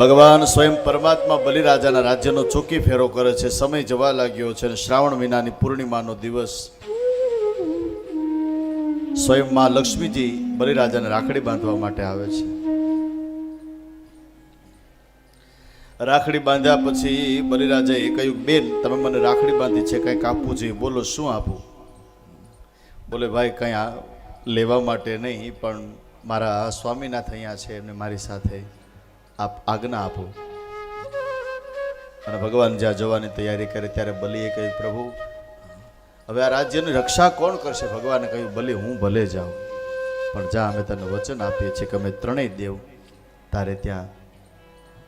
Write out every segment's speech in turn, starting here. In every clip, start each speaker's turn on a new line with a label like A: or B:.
A: ભગવાન સ્વયં પરમાત્મા બલિરાજાના રાજ્યનો ચોકી ફેરો કરે છે. સમય જવા લાગ્યો છે અને શ્રાવણ મહિનાની પૂર્ણિમાનો દિવસ. સ્વયં માં લક્ષ્મીજી બલિરાજાને રાખડી બાંધવા માટે આવે છે. રાખડી બાંધ્યા પછી બલિરાજાએ કહ્યું, બેન, તમે મને રાખડી બાંધી છે, કંઈક આપવું જોઈએ. બોલો, શું આપું? બોલે, ભાઈ, કંઈ લેવા માટે નહીં, પણ મારા સ્વામીનાથ અહીંયા છે એમને મારી સાથે. આપ આજ્ઞા આપો. અને ભગવાન જ્યાં જવાની તૈયારી કરે ત્યારે બલીએ કહ્યું, પ્રભુ, હવે આ રાજ્યની રક્ષા કોણ કરશે? ભગવાને કહ્યું, બલી હું ભલે જાઉં, પણ જા, અમે તને વચન આપીએ છીએ કે અમે ત્રણેય દેવ તારે ત્યાં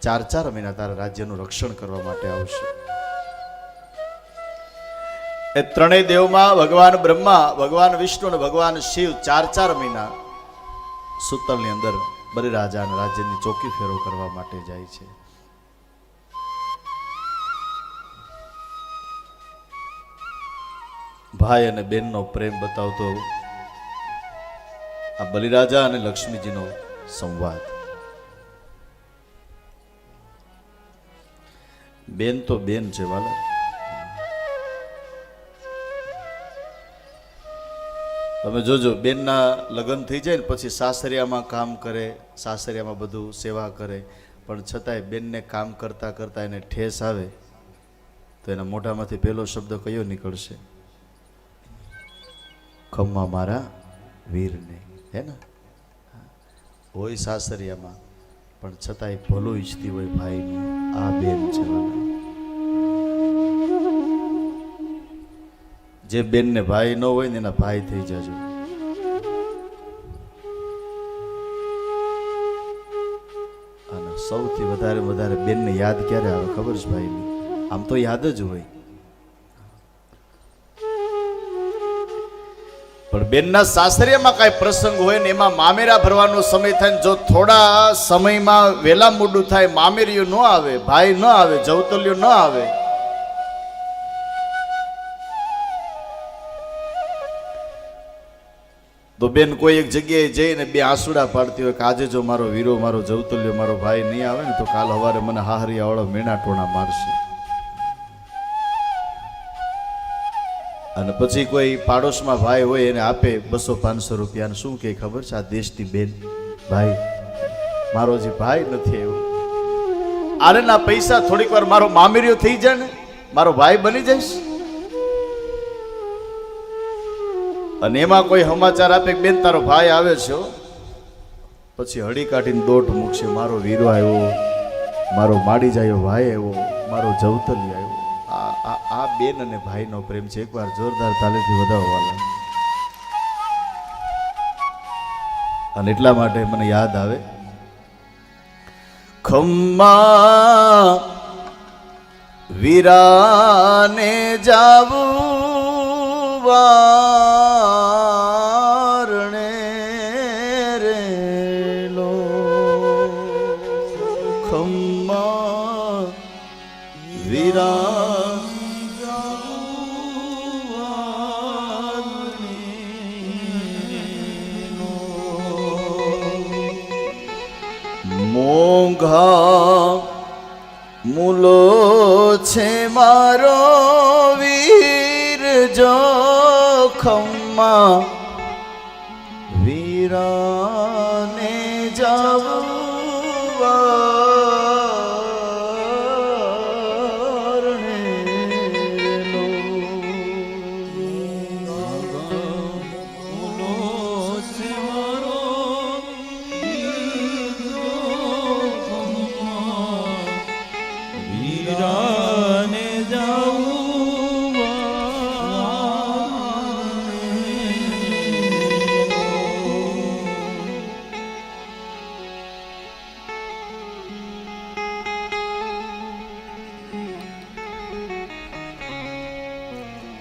A: ચાર ચાર મહિના તારા રાજ્યનું રક્ષણ કરવા માટે આવશે. એ ત્રણેય દેવમાં ભગવાન બ્રહ્મા, ભગવાન વિષ્ણુ અને ભગવાન શિવ ચાર ચાર મહિના સુતલની અંદર બલિરાજાના રાજ્યની ચોકી ફેરો કરવા માટે જાય છે. ભાઈ અને બેનનો પ્રેમ બતાવતો આ બલિરાજા અને લક્ષ્મીજીનો સંવાદ. બેન તો બેન છે, વાલા. તમે જોજો, બેનના લગ્ન થઈ જાય ને પછી સાસરિયામાં કામ કરે, સાસરિયામાં બધું સેવા કરે, પણ છતાંય બેનને કામ કરતાં કરતાં એને ઠેસ આવે, તો એના મોઢામાંથી પહેલો શબ્દ કયો નીકળશે? ખમ્મા મારા વીરને, હે ને? હોય સાસરિયામાં, પણ છતાંય ભલું ઈચ્છતી હોય ભાઈનું આ બેન છે. જે બેનને ભાઈ ન હોય ને એના ભાઈ થઈ જજો. અને સૌથી વધારે વધારે બેનને યાદ ક્યારે આવે ખબર છે ભાઈની? આમ તો યાદ જ હોય. પણ બેનના સાસરિયામાં કાંઈ પ્રસંગ હોય ને એમાં મામેરા ભરવાનો સમય થાય ને જો થોડા સમયમાં વેલા મોડું થાય મામેરિયું ન આવે, ભાઈ ન આવે જવતલિયો ન આવે તો બેન કોઈ એક જગ્યાએ જઈને બે આંસુડા પાડતી હોય કે આજે જો મારો વીરો, મારો જવતલ્યો મારો ભાઈ નહીં આવે ને તો કાલ સવારે મને હાહરિયાવાળો મેણા ટોણા મારશે. અને પછી કોઈ પાડોશમાં ભાઈ હોય એને આપે બસો પાંચસો રૂપિયાને. શું કે ખબર છે આ દેશની બેન? ભાઈ, મારો જે ભાઈ નથી એવો આને ના પૈસા થોડીક વાર મારો મામેરિયો થઈ જાય ને, મારો ભાઈ બની જઈશ. અને એમાં કોઈ સમાચાર આપે બેન, તારો ભાઈ આવે છે પછી હળી કાઢીને દોટ મૂકશે, મારો વીરો આવ્યો, મારો માડી જાયો ભાઈ આવ્યો, મારો જવતલી આવ્યો. આ આ બેન અને ભાઈનો પ્રેમ છે. એકવાર જોરદાર તાલેથી વધાવવાના અને એટલા માટે મને યાદ આવે. ખમ્મા વીરાને જાવું વારણે મોંઘા મૂલો છે મારો વીર જોખમમાં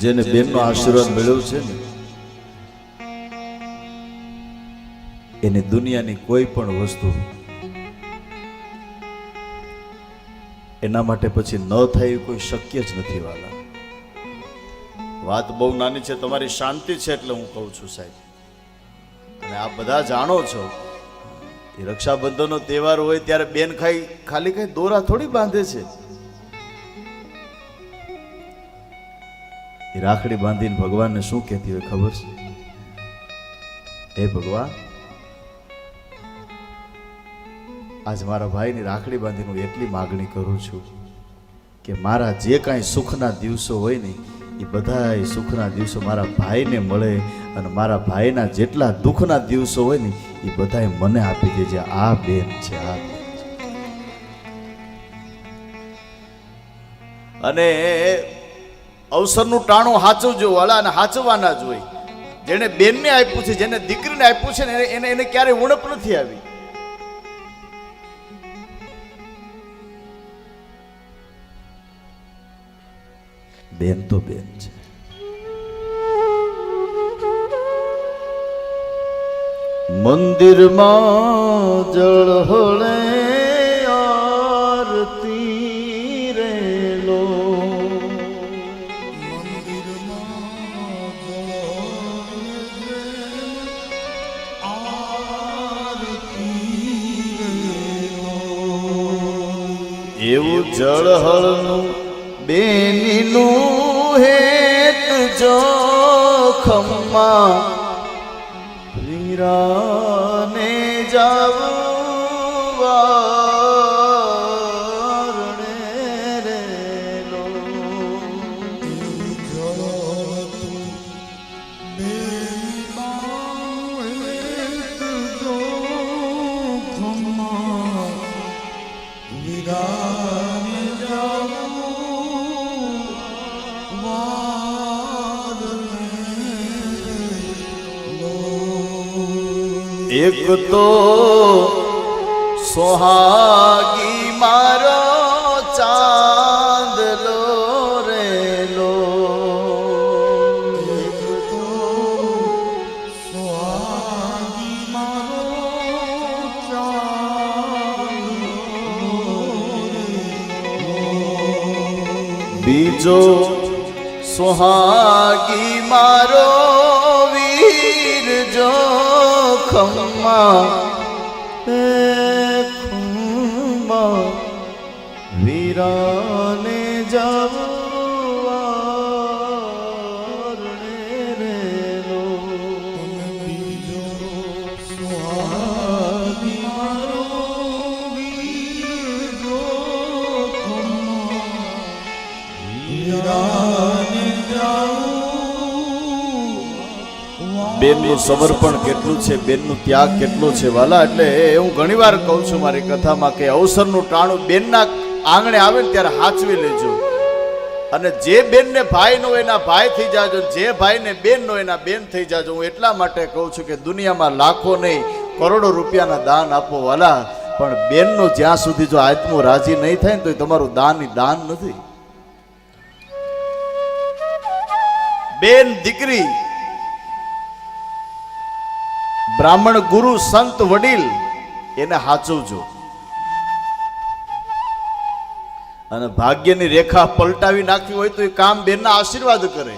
A: જેને બેનનો આશીર્વાદ મળ્યો છે ને એને દુનિયાની કોઈ પણ વસ્તુ એના માટે પછી ન થાય કોઈ શક્ય જ નથી વાલા. વાત બહુ નાની છે તમારી શાંતિ છે એટલે હું કહું છું સાહેબ. અને આપ બધા જાણો છો એ રક્ષાબંધનનો તહેવાર હોય ત્યારે બેન ખાઈ ખાલી કઈ દોરા થોડી બાંધે છે. રાખડી બાંધીને ભગવાનને શું કહેતી હોય ખબર છે? હે ભગવાન, આજ મારા ભાઈની રાખડી બાંધીને હું એટલી માગણી કરું છું કે મારા જે કાંઈ સુખના દિવસો હોય ને, એ બધા સુખના દિવસો મારા ભાઈને મળે અને મારા ભાઈના જેટલા દુઃખના દિવસો હોય ને, એ બધાએ મને આપી દેજે. આ બેન છે, આ અને અવસરનું ટાણું હાચવજો વાળા અને હાચવાના જ હોય. જેને બેનને આપ્યું છે જેને દીકરીને આપ્યું છે ને એને- એને ક્યારેય ઉણપ નથી આવી. બેન તો બેન છે. મંદિરમાં જળ હળે એવું જળહળનું બેનીનું હેત જોખમમાં વીરાને એક તો સોહાગી મારો ચાંદલો રેલો બીજો સોહાગી જોખમમાં બેનનું સમર્પણ કેટલું છે, બેનનું ત્યાગ કેટલો છે? વાલા, એટલે હું ઘણીવાર કહું છું મારી કથામાં કે અવસરનું ટાણું બેનના આંગણે આવે ને ત્યારે હાચવી લેજો. અને જે બેનને ભાઈ નો એના ભાઈ થઈ જાજો જે ભાઈને બેન નો એના બેન થઈ જાજો. હું એટલા માટે કહું છું કે દુનિયામાં લાખો નહીં, કરોડો રૂપિયાના દાન આપો વાલા, પણ બેનનો જ્યાં સુધી જો આત્મો રાજી નહીં થાય ને તો તમારું દાન દાન નથી. બેન, દીકરી બ્રાહ્મણ ગુરુ સંત વડીલ એને હાચવજો. અને ભાગ્યની રેખા પલટાવી નાખવી હોય તો એ કામ બેનના આશીર્વાદ કરે.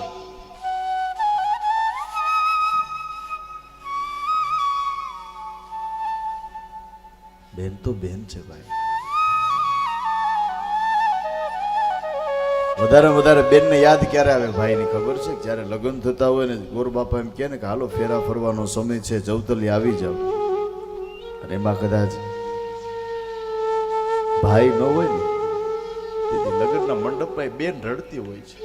A: બેન તો બેન છે ભાઈ. વધારે વધારે બેનને યાદ ક્યારે આવે ભાઈની ખબર છે? જ્યારે લગ્ન થતા હોય ને ગોર બાપા એમ કહે ને કે, હાલો, ફેરા ફરવાનો સમય છે જવતલી આવી જાવ અને એમાં કદાચ ભાઈ ન હોય ને, તેથી લગ્નના મંડપમાં એ બેન રડતી હોય છે.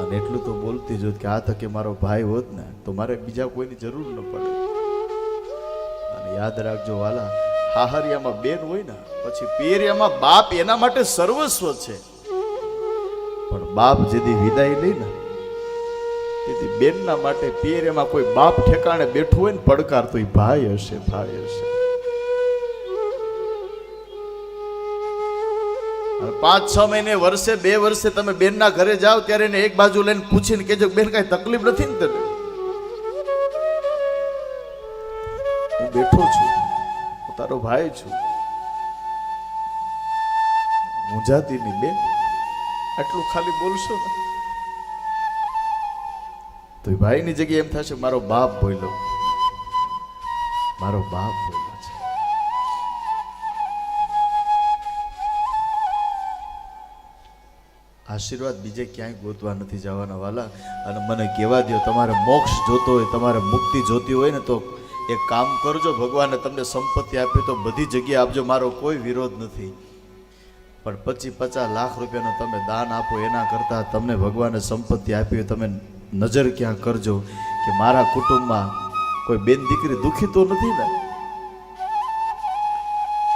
A: અને એટલું તો બોલતી જ હોત કે, આ તકે મારો ભાઈ હોત ને, તો મારે બીજા કોઈની જરૂર ન પડે. યાદ રાખજો, વાલા. હાહરિયામાં બેન હોય ને, પછી પિયરિયામાં બાપ એના માટે સર્વસ્વ છે. પણ બાપ જેથી વિદાય લઈ ને, તેથી બેનના માટે પિયરિયામાં કોઈ બાપ ઠેકાણે બેઠું હોય ને, પડકાર તો એ ભાઈ હશે ભાઈ હશે. પાંચ છ મહિને વર્ષે, બે વર્ષે તમે બેનના ઘરે જાઓ, ત્યારે એને એક બાજુ લઈને પૂછીને કેજો બેન, કાંઈ તકલીફ નથી ને તને? બેઠો છું, હું તારો ભાઈ છું. મૂંઝાતી ની બેન, આટલું ખાલી બોલશો ને? તો ભાઈની જગ્યાએ એમ થશે, મારો બાપ બોલ્યો. મારો બાપ બોલ્યો આશીર્વાદ બીજે ક્યાંય ગોતવા નથી જવાના વાલા. અને મને કહેવા દો તમારે મોક્ષ જોતો હોય, તમારે મુક્તિ જોતી હોય ને તો એક કામ કરજો, ભગવાને તમને સંપત્તિ આપી તો બધી જગ્યાએ આપજો, મારો કોઈ વિરોધ નથી. પણ પચીસ પચાસ લાખ રૂપિયાનું તમે દાન આપો, એના કરતાં તમને ભગવાને સંપત્તિ આપી તમે નજર ક્યાં કરજો કે મારા કુટુંબમાં કોઈ બેન દીકરી દુઃખી તો નથી ને?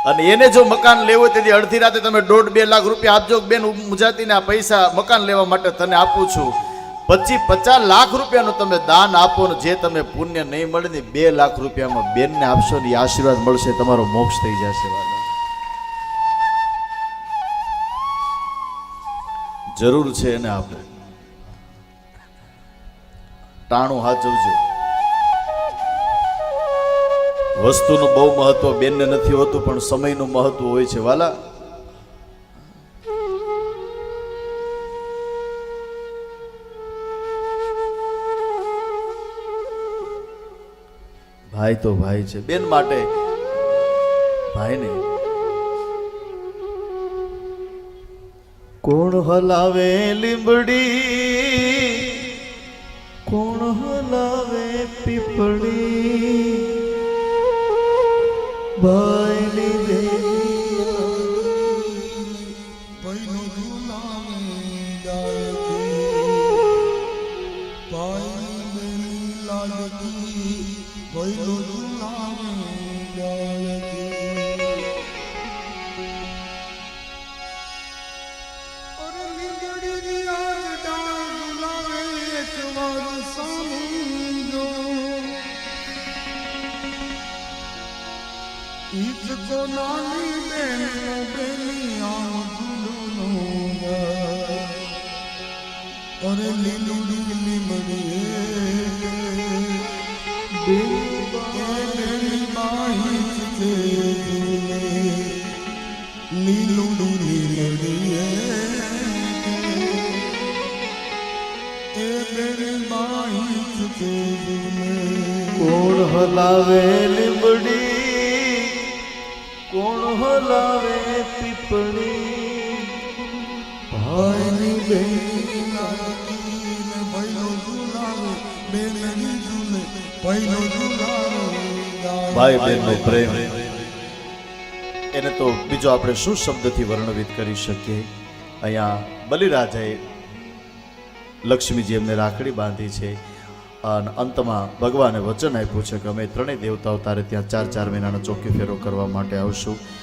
A: અને એને જો મકાન લેવું તેથી અડધી રાતે તમે દોઢ બે લાખ રૂપિયા આપજો, બેન મુજાતીને પૈસા મકાન લેવા માટે તને આપું છું. પચીસ પચાસ લાખ રૂપિયાનું તમે દાન આપો ને જે તમે પુણ્ય નહીં મળે ને બે લાખ રૂપિયામાં બેનને આપશો ને આશીર્વાદ મળશે, તમારો મોક્ષ થઈ જશે જરૂર છે એને આપણે. ટાણું હાચવજો. વસ્તુનું બહુ મહત્વ બેનને નથી હોતું, પણ સમયનું મહત્વ હોય છે વાલા. ભાઈ તો ભાઈ છે. બેન માટે ભાઈને. કોણ હલાવે લીંબડી? કોણ હલાવે પીપળી? ભાઈની
B: ઈજકો નાની બેન બેલિયા ભૂલુંગા ઝૂલો લીલું લીલી લીમડી બેની બાઈ છે લીલુડી લીમડી એ બેની બાઈ છે
A: કોણ હલાવે લીંબડી હલાવે પીપળી. ભાઈની બેન
B: ભાઈનો ઝુલાવે બેનની જુલે ભાઈનો ઝુલાવે
A: ભાઈ બેનનો પ્રેમ. એને તો બીજો આપણે શું શબ્દથી વર્ણવિત કરી શકીએ? અહીંયા બલિરાજાએ લક્ષ્મીજી એમને રાખડી બાંધી છે. અને અંતમાં ભગવાને વચન આપ્યું છે કે અમે ત્રણેય દેવતાઓ તારે ત્યાં ચાર ચાર મહિનાનો ચોકી ફેરો કરવા માટે આવશું.